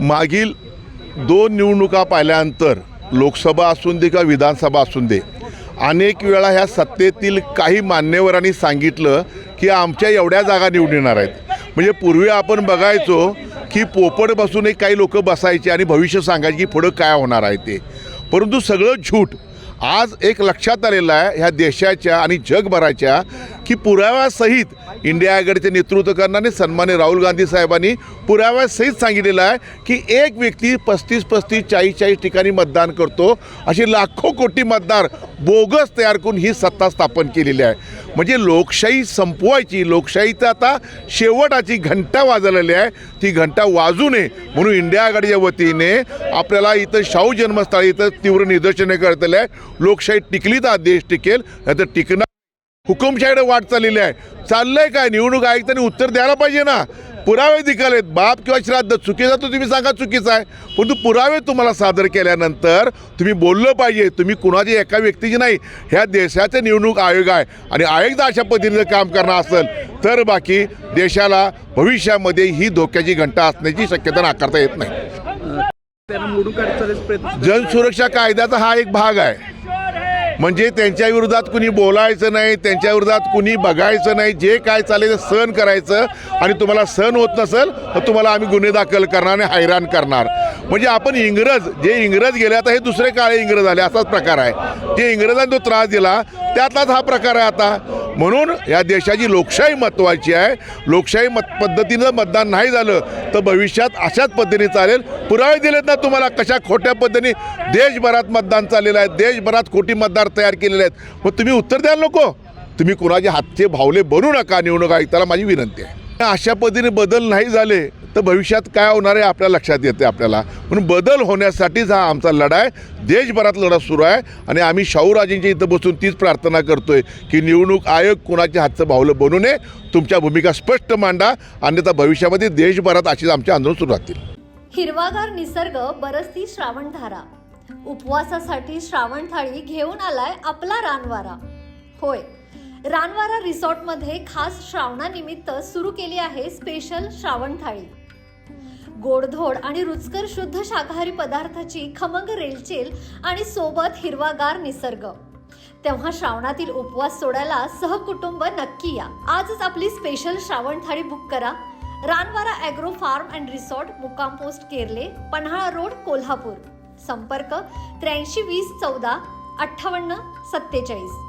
मागील दोन निवडणुका पाहिल्यानंतर लोकसभा असून दे किंवा विधानसभा असून दे अनेक वेळा ह्या सत्तेतील काही मान्यवरांनी सांगितलं की आमच्या एवढ्या जागा निवडणार येणार आहेत. म्हणजे पूर्वी आपण बघायचो की पोपट बसून एक काही लोक बसायचे आणि भविष्य सांगायचे की पुढं काय होणार आहे ते. परंतु सगळं झूट आज एक लक्षात आलेलं आहे ह्या देशाच्या आणि जगभराच्या की पुराव्यासहित इंडिया आघाडीचे नेतृत्व करणारे सन्मान्य राहुल गांधी साहेबांनी पुराव्यासहित सांगितलेलं आहे की एक व्यक्ती पस्तीस पस्तीस चाळीस चाळीस ठिकाणी मतदान करतो. असे लाखो कोटी मतदार बोगस तयार करून ही सत्ता स्थापन केलेली आहे. म्हणजे लोकशाही संपवायची लोकशाहीचं आता शेवटाची घंटा वाजलेली आहे. ती घंटा वाजू नये म्हणून इंडिया आघाडीच्या वतीने आपल्याला इथं शाहू जन्मस्थळी इथं तीव्र निदर्शने करतले. आहे लोकशाही टिकली तर देश टिकेल नाही तर टिकणार हुकुमशाहीकडे वाट चाललेली आहे. चाललंय काय? निवडणूक आयुक्तांनी उत्तर द्यायला पाहिजे ना. पुरावे दिखालेत बाप किंवा श्राद्ध चुकीचा तर तुम्ही सांगा चुकीचा आहे. परंतु पुरावे तुम्हाला सादर केल्यानंतर तुम्ही बोललं पाहिजे. तुम्ही कुणाची एका व्यक्तीची नाही. ह्या देशाचे निवडणूक आयोग आहे. आणि आयोग जर अशा पद्धतीनं काम करणार असेल तर बाकी देशाला भविष्यामध्ये ही धोक्याची घंटा असण्याची शक्यता नाकारता येत नाही. जनसुरक्षा कायद्याचा हा एक भाग आहे. म्हणजे त्यांच्या विरोधात कुणी बोलायचं नाही त्यांच्या विरोधात कुणी बघायचं नाही जे काय चालेल ते सहन करायचं. आणि तुम्हाला सहन होत नसेल तर तुम्हाला आम्ही गुन्हे दाखल करणार आणि हैराण करणार. म्हणजे आपण इंग्रज जे इंग्रज गेले आता हे दुसरे काळे इंग्रज आले असाच प्रकार आहे. ते इंग्रजांनी जो त्रास दिला त्यातलाच हा प्रकार आहे आता. म्हणून या देशाची लोकशाही महत्त्वाची आहे. लोकशाही मत पद्धतीनं मतदान नाही झालं तर भविष्यात अशाच पद्धतीने चालेल. पुरावे दिलेत ना तुम्हाला कशा खोट्या पद्धतीने देशभरात मतदान चाललेलं आहे. देशभरात खोटी मतदार तयार केलेले आहेत. मग तुम्ही उत्तर द्याल नको? तुम्ही कुणाचे हातचे भावले बनू नका निवडणूक आयुक्ताला माझी विनंती आहे. अशा पद्धतीने बदल नाही झाले तर भविष्यात काय होणार आहे आपल्या लक्षात येते आपल्याला. म्हणून बदल होण्यासाठीच हा आमचा लढा आहे देशभरात लढा सुरू आहे. आणि आम्ही शाहूराजेंच्या इथं बसून तीच प्रार्थना करतो आहे की निवडणूक आयोग कोणाच्या हातचं भावलं बनू नये तुमच्या भूमिका स्पष्ट मांडा. अन्यथा भविष्यामध्ये देशभरात अशीच आमचे आंदोलन सुरू राहतील. हिरवागार निसर्ग बरसती श्रावणधारा. उपवासासाठी श्रावण थाळी घेऊन आलाय आपला रानवारा. होय रानवारा रिसॉर्टमध्ये खास श्रावणानिमित्त सुरू केली आहे स्पेशल श्रावण थाळी. गोडधोड आणि रुचकर शुद्ध शाकाहारी पदार्थाची खमंग रेलचेल आणि सोबत हिरवागार निसर्ग. तेव्हा श्रावणातील उपवास सोडायला सहकुटुंब नक्की या. आजच आपली स्पेशल श्रावण थाळी बुक करा. Ranwara agro farm and resort मुक्काम पोस्ट केरले पन्हाळा रोड कोल्हापूर. संपर्क त्र्याऐंशी वीस चौदा अठ्ठावन्न सत्तेचाळीस.